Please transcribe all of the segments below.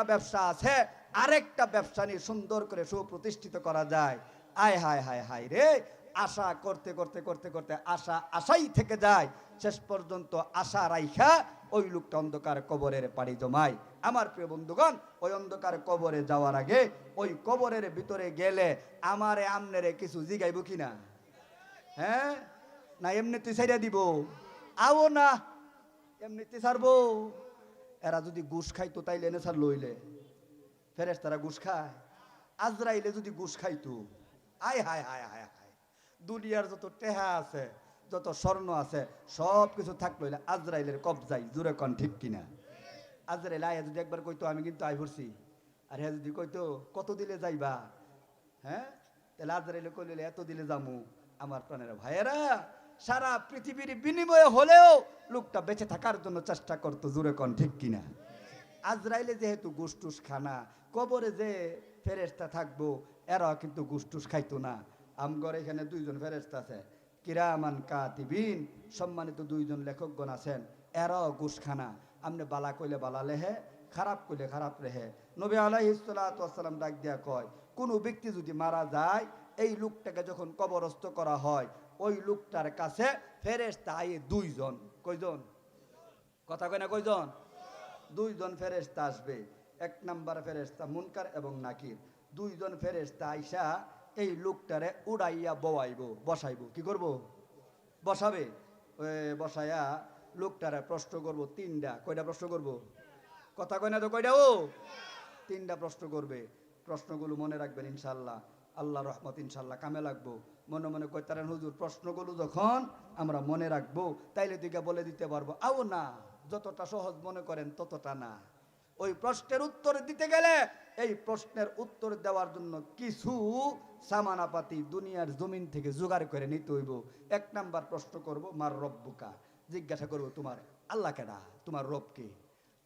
একটা ব্যবসা আছে, আরেকটা ব্যবসা নিয়ে সুন্দর করে সুপ্রতিষ্ঠিত করা যায়। আয়, হায় হায় হায় রে, আশা করতে করতে করতে করতে আশা আশাই থেকে যায়। শেষ পর্যন্ত আশা রাইখা ওই লোকটা অন্ধকার কবরের পাড়ি জমায়। আমার প্রিয় বন্ধুগণ, ওই অন্ধকার কবরে যাওয়ার আগে ওই কবরের ভিতরে গেলে আমারে আমনেরে কিছু জিগাইব কিনা? হ্যাঁ? না এমনিতে ছেড়ে দিব। আও না এমনিতে ছাড়বো। এরা যদি ঘুষ খাইতো তাইলে এনে ছাড় লইলে। ফেরেস তারা ঘুষ খায়। আজরাইলে যদি ঘুষ খাইতো, আয় হায় হায় হায় হায়। দুনিয়ার যত টেহা আছে, যত স্বর্ণ আছে সব কিছু থাকল আজরাইলের কবজাই জুড়ে কন ঠিক কিনা? আজরাইল আয় যদি একবার কইতো, আমি কিন্তু আই ভরছি আর হ্যাঁ যদি কইতো, কত দিলে যাইবা? হ্যাঁ? তাহলে আজরাইলে কইলে, এত দিলে যামু। আমার প্রাণের ভাইয়েরা সারা পৃথিবীর বিনিময়ে হলেও লোকটা বেঁচে থাকার জন্য চেষ্টা করতো জুড়ে কন, ঠিক কিনা? আজরাইলে যেহেতু গুসটুস খানা কবরে যে ফেরেস্তা থাকব, এরা কিন্তু গুসটুস খাইতো না। আমগর এখানে দুইজন ফেরেস্তা আছে, কিরামান কাতিবিন, সম্মানিত দুইজন লেখকগণ আছেন, এরাও ঘুষ খানা আমনে বালা কইলে বালা লেহে, খারাপ কইলে খারাপ রেহে। নবী আলাইহিসালাম ডাক দিয়া কয়, কোনো ব্যক্তি যদি মারা যায়, এই লোকটাকে যখন কবরস্থ করা হয় ওই লোকটার কাছে ফেরেস্তা আয়ে দুইজন। কয়জন? কথা কয় না কয়জন? দুইজন ফেরেস্তা আসবে। এক নাম্বার ফেরেস্তা মুনকার এবং নাকির। দুইজন ফেরেস্তা আইসা এই লোকটারে উড়াইয়া বওয়াইব, বসাইব। কি করব? বসাবে? ওই বসাইয়া লোকটারে প্রশ্ন করব, তিনটা। কয়টা প্রশ্ন করব? কথা কয় না তো কয়টা ও? তিনটা প্রশ্ন করবে। প্রশ্নগুলো মনে রাখবেন ইনশাল্লাহ। আল্লাহ রহমত ইনশাল্লাহ কামে লাগবো। মনে মনে কইতারেন হুজুর প্রশ্নগুলো যখন আমরা মনে রাখব, তাইলে দিকে বলে দিতে পারব। আও না, যতটা সহজ মনে করেন ততটা না। ওই প্রশ্নের উত্তর দিতে গেলে এই প্রশ্নের উত্তর দেওয়ার জন্য কিছু সামানাপাতি দুনিয়ার জমিন থেকে জোগাড় করে নিতে হইব। এক নাম্বার প্রশ্ন করব, মার রব্বুকা। জিজ্ঞাসা করব, তোমার আল্লাহ কেডা? তোমার রবকে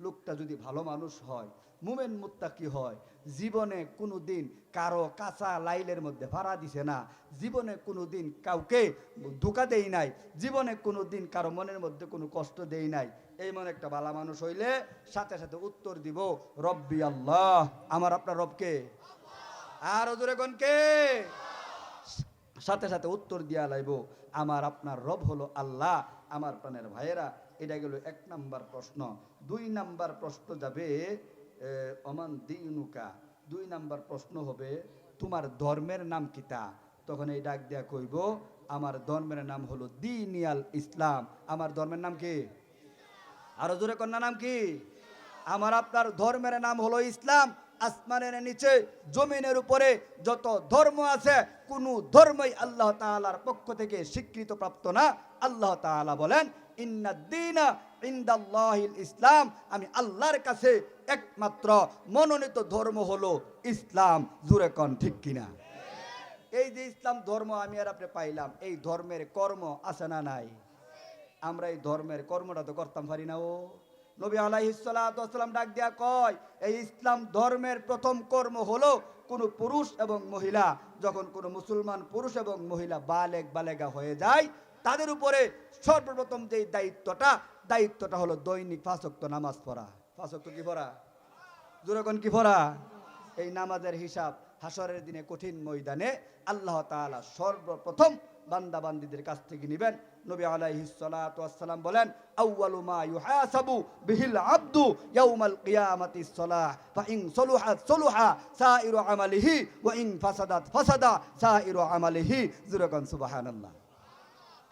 লোকটা যদি ভালো মানুষ হয়, মুমেন মুত্তাকি হয়, জীবনে কোনো দিন কারও কাঁচা লাইলের মধ্যে ভাড়া দিছে না, জীবনে কোনো দিন কাউকে ধোকা দেই নাই, জীবনে কোনো দিন কারও মনের মধ্যে কোনো কষ্ট দেই নাই, এই মনে একটা ভালো মানুষ হইলে সাথে সাথে উত্তর দিব, রব্বি আল্লাহ। আমার আপনার রবকে আর কে? সাথে সাথে উত্তর দিয়া লাইব, আমার আপনার রব হলো আল্লাহ। আমার প্রাণের ভাইয়েরা এটা গেল এক নাম্বার প্রশ্ন। দুই নাম্বার প্রশ্ন যাবে অমান দিনুকা। দুই নাম্বার প্রশ্ন হবে, তোমার ধর্মের নাম কিতা? তখন এই ডাক দেয়া কইব, আমার ধর্মের নাম হলো দিনিয়াল ইসলাম। আমার ধর্মের নাম কি? আরও জোরে কন্যা নাম কি? আমার আপনার ধর্মের নাম হলো ইসলাম। আসমানের নিচে, জমিনের উপরে যত ধর্ম আছে, কোন ধর্মই আল্লাহ তাআলার পক্ষ থেকে স্বীকৃত প্রাপ্ত না। আল্লাহ তাআলা বলেন ইসলাম। আমি আল্লাহর কাছে একমাত্র মনোনীত ধর্ম হলো ইসলাম। জুরে কন, ঠিক কিনা? এই যে ইসলাম ধর্ম আমি আর আপনি পাইলাম, এই ধর্মের কর্ম আছে না নাই? আমরা এই ধর্মের কর্মটা তো করতাম পারি না, ও। নবী আলাইহিসালাম ডাক দিয়া কয়, এই ইসলাম ধর্মের প্রথম কর্ম হলো কোনো পুরুষ এবং মহিলা। যখন কোনো মুসলমান পুরুষ এবং মহিলা বালেক বালেগা হয়ে যায় তাদের উপরে সর্বপ্রথম যে দায়িত্বটা দায়িত্বটা হলো দৈনিক ফাঁসক্ত নামাজ পড়া। ফাঁসক্ত কি পড়া? জোরকন কি পড়া? এই নামাজের হিসাব হাসরের দিনে কঠিন ময়দানে আল্লাহ তাআলা সর্বপ্রথম বান্দা বান্দিদের কাছ থেকে নেবেন। নবী আলাইহিস সালাতু ওয়াসসালাম বলেন, আউয়ালু মা ইউহাসাবু বিহিল আব্দু ইয়াউমাল কিয়ামাতি সলাহ, ফা ইন সলুহাত সলুহা সাইরু আমালিহি, ওয়া ইন ফাসাদাত ফাসাদা সাইরু আমালিহি। জুরকান সুবহানাল্লাহ।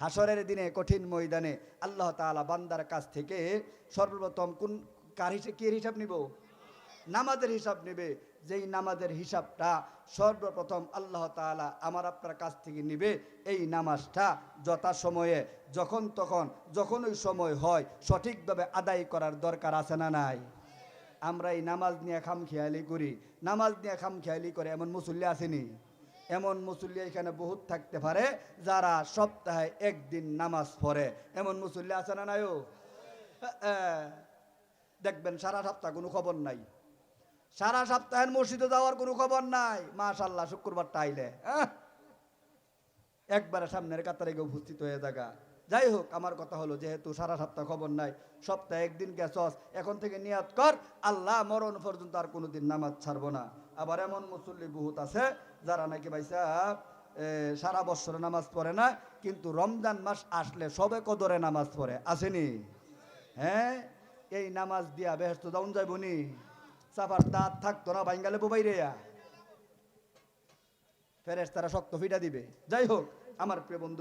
হাসরের দিনে কঠিন ময়দানে আল্লাহ তাআলা বান্দার কাছ থেকে সর্বপ্রথম কোন, কার হিসেবে কি হিসাব নিব? নামাজের হিসাব নেবে। যেই নামাজের হিসাবটা সর্বপ্রথম আল্লাহ তাআলা আমার আপনার কাছ থেকে নিবে, এই নামাজটা যথা সময়ে যখন তখন যখন ওই সময় হয়, সঠিকভাবে আদায় করার দরকার আছে না নাই? আমরা এই নামাজ নিয়ে খাম খেয়ালি করি। নামাজ নিয়ে খাম খেয়ালি করে এমন মুসল্লি আসেনি? এমন মুসল্লি এখানে বহুত থাকতে পারে যারা সপ্তাহে একদিন নামাজ পড়ে। এমন মুসল্লি আছে না নাইও দেখবেন সারা সপ্তাহ কোনো খবর নাই। সারা সপ্তাহের মসজিদে যাওয়ার কোনো খবর নাই। মাশাল্লাহ শুক্রবারটা আইলে! একবারে সামনের কাতারে গিয়ে উপস্থিত হয়ে থাকা যাই হোক, আমার কথা হলো যেহেতু সারা সপ্তাহ খবর নাই, সপ্তাহে একদিন গেছস, এখন থেকে নিয়াত কর, আল্লাহ মরণ পর্যন্ত আর কোনোদিন নামাজ ছাড়বো না। আবার এমন মুসল্লি বহুত আছে যারা নাকি ভাই সাহেব সারা বছর নামাজ পড়ে না, কিন্তু রমজান মাস আসলে সবে কদরে নামাজ পড়ে। আসেনি হ্যাঁ? এই নামাজ দিয়া বেহস্ত দাউন যাইবনি সাফার দাঁত থাকতো না বাইঙ্গালে বোবাই রেয়া ফেরেস তারা শক্ত ফিটা দিবে। যাই হোক, আমার প্রিয় বন্ধু